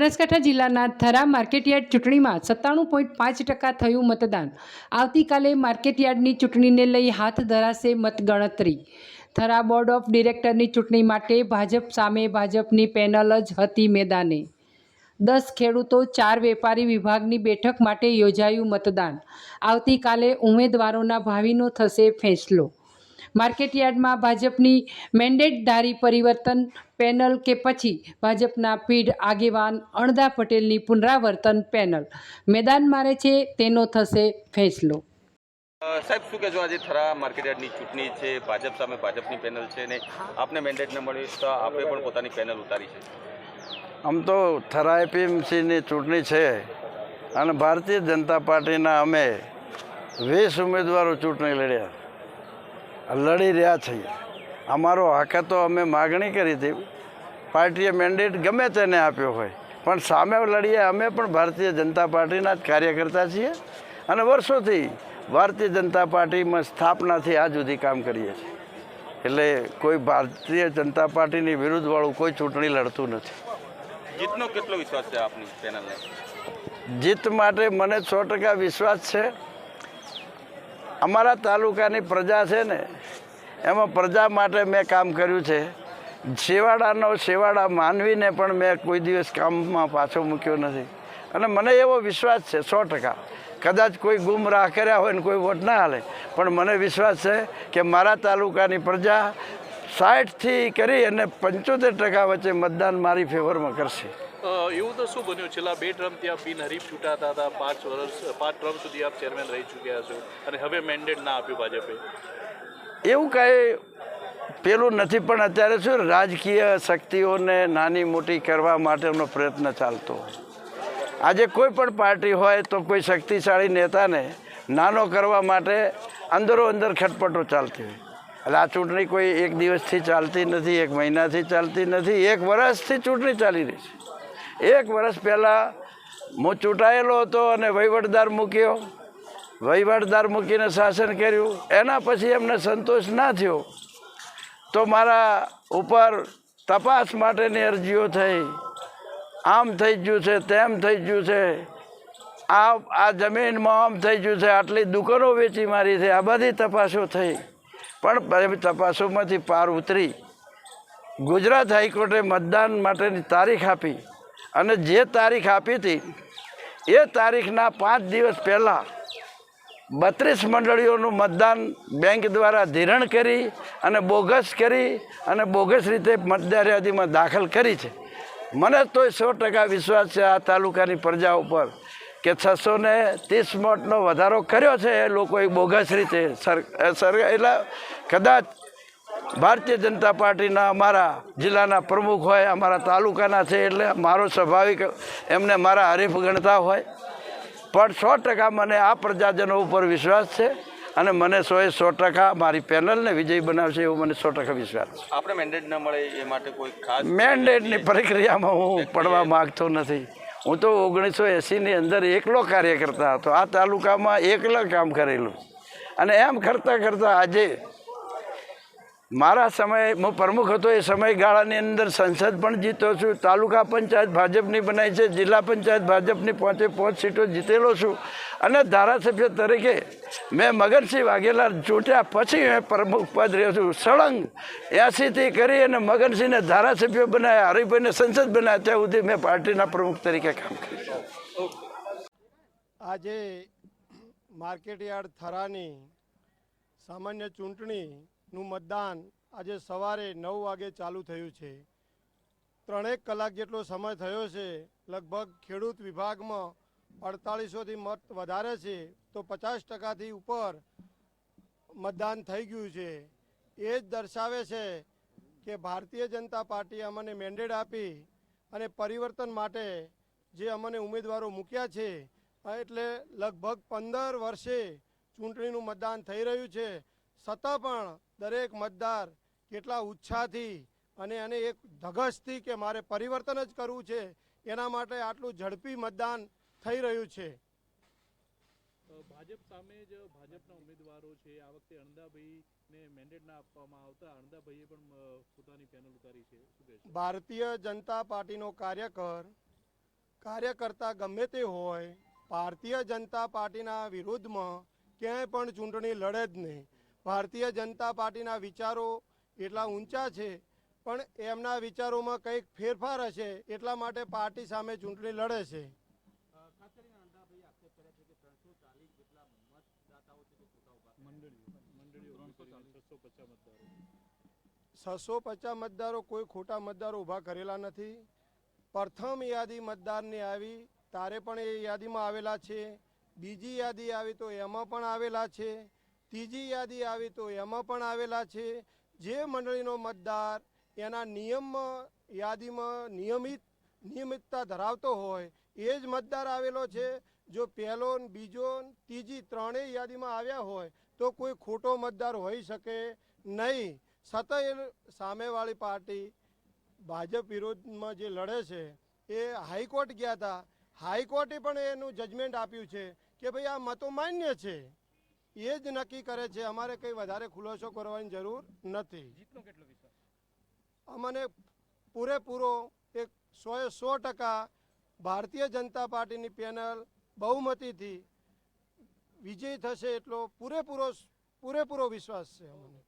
બનાસકાંઠા જિલ્લાના થરા માર્કેટયાર્ડ ચૂંટણીમાં સત્તાણું પોઈન્ટ પાંચ ટકા થયું મતદાન. આવતીકાલે માર્કેટયાર્ડની ચૂંટણીને લઈ હાથ ધરાશે મતગણતરી. થરા બોર્ડ ઓફ ડિરેક્ટરની ચૂંટણી માટે ભાજપ સામે ભાજપની પેનલ જ હતી મેદાને. દસ ખેડૂતો, ચાર વેપારી વિભાગની બેઠક માટે યોજાયું મતદાન. આવતીકાલે ઉમેદવારોના ભાવિનો થશે ફેંસલો. માર્કેટયાર્ડમાં ભાજપની મેન્ડેટધારી પરિવર્તન પેનલ કે પછી ભાજપના પીઢ આગેવાન અણદા પટેલની પુનરાવર્તન પેનલ. મેદાન મારે છે તેનો થશે ફેંસલો. સાહેબ શું કહેશો? આજે થરા માર્કેટયાર્ડની ચૂંટણી છે ભાજપ સામે ભાજપની પેનલ છે ને આપને મેન્ડેટ ન મળ્યું તો આપે પણ પોતાની પેનલ ઉતારી છે. આમ તો થરા એપીએમસીની ચૂંટણી છે અને ભારતીય જનતા પાર્ટીના અમે વીસ ઉમેદવારો ચૂંટણી લડ્યા. લડી રહ્યા છીએ. અમારો હક તો અમે માગણી કરી હતી. પાર્ટીએ મેન્ડેટ ગમે તેને આપ્યો હોય. પણ સામે લડીએ અમે પણ ભારતીય જનતા પાર્ટીના જ કાર્યકર્તા છીએ. અને વર્ષોથી ભારતીય જનતા પાર્ટીમાં સ્થાપનાથી આજ સુધી કામ કરીએ છીએ. એટલે કોઈ ભારતીય જનતા પાર્ટીની વિરુદ્ધવાળું કોઈ ચૂંટણી લડતું નથી. જીતનો કેટલો વિશ્વાસ છે આપની પેનલને જીત માટે મને સો ટકા વિશ્વાસ છે. અમારા તાલુકાની પ્રજા છે ને, એમાં પ્રજા માટે મેં કામ કર્યું છે. છેવાડાનો છેવાડા માનવીને પણ મેં કોઈ દિવસ કામમાં પાછો મૂક્યો નથી. અને મને એવો વિશ્વાસ છે, સો ટકા. કદાચ કોઈ ગુમરાહ કર્યા હોય ને કોઈ વોટ ના હાલે, પણ મને વિશ્વાસ છે કે મારા તાલુકાની પ્રજા સાઠથી કરી અને પંચોતેર ટકા વચ્ચે મતદાન મારી ફેવરમાં કરશે. એવું તો શું બન્યું? છેલ્લા બે ટર્મથી આપ બિનહરીફ ચૂંટાતા હતા. પાંચ વર્ષ, પાંચ ટર્મ સુધી આપ ચેરમેન રહી ચૂક્યા છો અને હવે મેન્ડેટ ના આપ્યું ભાજપે. એવું કાંઈ પેલું નથી, પણ અત્યારે શું રાજકીય શક્તિઓને નાની મોટી કરવા માટેનો પ્રયત્ન ચાલતો આજે કોઈ પણ પાર્ટી હોય તો કોઈ શક્તિશાળી નેતાને નાનો કરવા માટે અંદરો અંદર ખટપટો ચાલતી હોય. એટલે આ ચૂંટણી કોઈ એક દિવસથી ચાલતી નથી, એક મહિનાથી ચાલતી નથી, એક વર્ષથી ચૂંટણી ચાલી રહી છે. એક વર્ષ પહેલાં હું ચૂંટાયેલો હતો અને વહીવટદાર મૂક્યો. વહીવટદાર મૂકીને શાસન કર્યું. એના પછી એમને સંતોષ ના થયો. તો મારા ઉપર તપાસ માટેની અરજીઓ થઈ. આમ થઈ ગયું છે, તેમ થઈ ગયું છે. આ આ જમીનમાં આમ થઈ ગયું છે, આટલી દુકાનો વેચી મારી છે, આ બધી તપાસો થઈ. પણ તપાસોમાંથી પાર ઉતરી. ગુજરાત હાઈકોર્ટે મતદાન માટેની તારીખ આપી. અને જે તારીખ આપી હતી, એ તારીખના પાંચ દિવસ પહેલાં બત્રીસ મંડળીઓનું મતદાન બેંક દ્વારા ધિરણ કરી અને બોગસ કરી અને બોગસ રીતે મતદાર યાદીમાં દાખલ કરી છે. મને તો સો ટકા વિશ્વાસ છે આ તાલુકાની પ્રજા ઉપર કે છસો ને ત્રીસ મતનો વધારો કર્યો છે એ લોકોએ બોગસ રીતે સર એટલે કદાચ ભારતીય જનતા પાર્ટીના અમારા જિલ્લાના પ્રમુખ હોય અમારા તાલુકાના છે એટલે મારો સ્વાભાવિક એમને મારા હરીફ ગણતા હોય. પણ સો ટકા મને આ પ્રજાજનો ઉપર વિશ્વાસ છે અને મને સોએ સો ટકા મારી પેનલને વિજય બનાવશે એવો મને સો ટકા વિશ્વાસ છે. આપણે મેન્ડેટ ન મળે એ માટે કોઈ ખાસ મેન્ડેટની પ્રક્રિયામાં હું પડવા માગતો નથી. હું તો ઓગણીસો એંસીની અંદર એકલો કાર્ય કરતા હતો. આ તાલુકામાં એકલા કામ કરેલું. અને એમ કરતાં કરતાં આજે મારા સમયે હું પ્રમુખ હતો એ સમયગાળાની અંદર સંસદ પણ જીતો છું, તાલુકા પંચાયત ભાજપની બનાવી છે, જિલ્લા પંચાયત ભાજપની પાંચે પાંચ સીટો જીતેલો છું. અને ધારાસભ્ય તરીકે મેં મગનસિંહ વાઘેલા ચૂંટ્યા પછી મેં પ્રમુખ પદ રહ્યો છું. સળંગ એસીથી કરી અને મગનસિંહને ધારાસભ્ય બનાવ્યા હરિભાઈને સંસદ બનાવ્યા ત્યાં સુધી મેં પાર્ટીના પ્રમુખ તરીકે કામ કર્યું. આજે માર્કેટયાર્ડ થરાની સામાન્ય ચૂંટણીનું મતદાન આજે સવારે નવ વાગે ચાલુ થયું છે. ત્રણેક કલાક જેટલો સમય થયો છે, લગભગ ખેડૂત વિભાગમાં અડતાળીસોથી મત વધારે છે, તો પચાસ ટકાથી ઉપર મતદાન થઈ ગયું છે. એ જ દર્શાવે છે કે ભારતીય જનતા પાર્ટીએ અમને મેન્ડેટ આપી અને પરિવર્તન માટે જે અમને ઉમેદવારો મૂક્યા છે એટલે લગભગ પંદર વર્ષે ચૂંટણીનું મતદાન થઈ રહ્યું છે. છતાં પણ દરેક મતદાર કેટલા ઉત્સાહથી અને એને એક ધગશથી કે મારે પરિવર્તન જ કરવું છે એના માટે આટલું ઝડપી મતદાન થઈ રહ્યું છે. ભાજપ સામે જ ભાજપના ઉમેદવારો છે. આ વખતે અણદાભાઈને મેન્ડેટ ના આપવામાં આવતા અણદાભાઈએ પણ પોતાની પેનલ ઉતારી છે. ભારતીય જનતા પાર્ટીનો કાર્યકર કાર્યકર્તા ગમે તે હોય ભારતીય જનતા પાર્ટીના વિરુદ્ધમાં ક્યાંય પણ ચૂંટણી લડે જ નહીં. ભારતીય જનતા પાર્ટીના વિચારો એટલા ઊંચા છે, પણ એમના વિચારોમાં કંઈક ફેરફાર હશે એટલા માટે પાર્ટી સામે ચૂંટણી લડે છે. છસો પચાસ મતદારો કોઈ ખોટા મતદારો ઊભા કરેલા નથી. પ્રથમ યાદી મતદારની આવી, તારે પણ એ યાદીમાં આવેલા છે. બીજી યાદી આવી તો એમાં પણ આવેલા છે. ત્રીજી યાદી આવી તો એમાં પણ આવેલા છે. જે મંડળીનો મતદાર એના નિયમમાં યાદીમાં નિયમિત, નિયમિતતા ધરાવતો હોય એ જ મતદાર આવેલો છે. જો પહેલો બીજો ત્રીજી ત્રણેય યાદીમાં આવ્યા હોય તો કોઈ ખોટો મતદાર હોઈ શકે નહીં. એ સામેવાળી પાર્ટી ભાજપ વિરોધમાં જે લડે છે એ હાઈકોર્ટ ગયા હતા હાઈકોર્ટે પણ એનું જજમેન્ટ આપ્યું છે કે ભાઈ આ મતો માન્ય છે. એ જ નક્કી કરે છે અમારે કંઈ વધારે ખુલાસો કરવાની જરૂર નથી. અમને પૂરેપૂરો એક સોએ સો ટકા ભારતીય જનતા પાર્ટીની પેનલ બહુમતીથી વિજય થશે એટલો પૂરેપૂરો પૂરેપૂરો વિશ્વાસ છે અમને.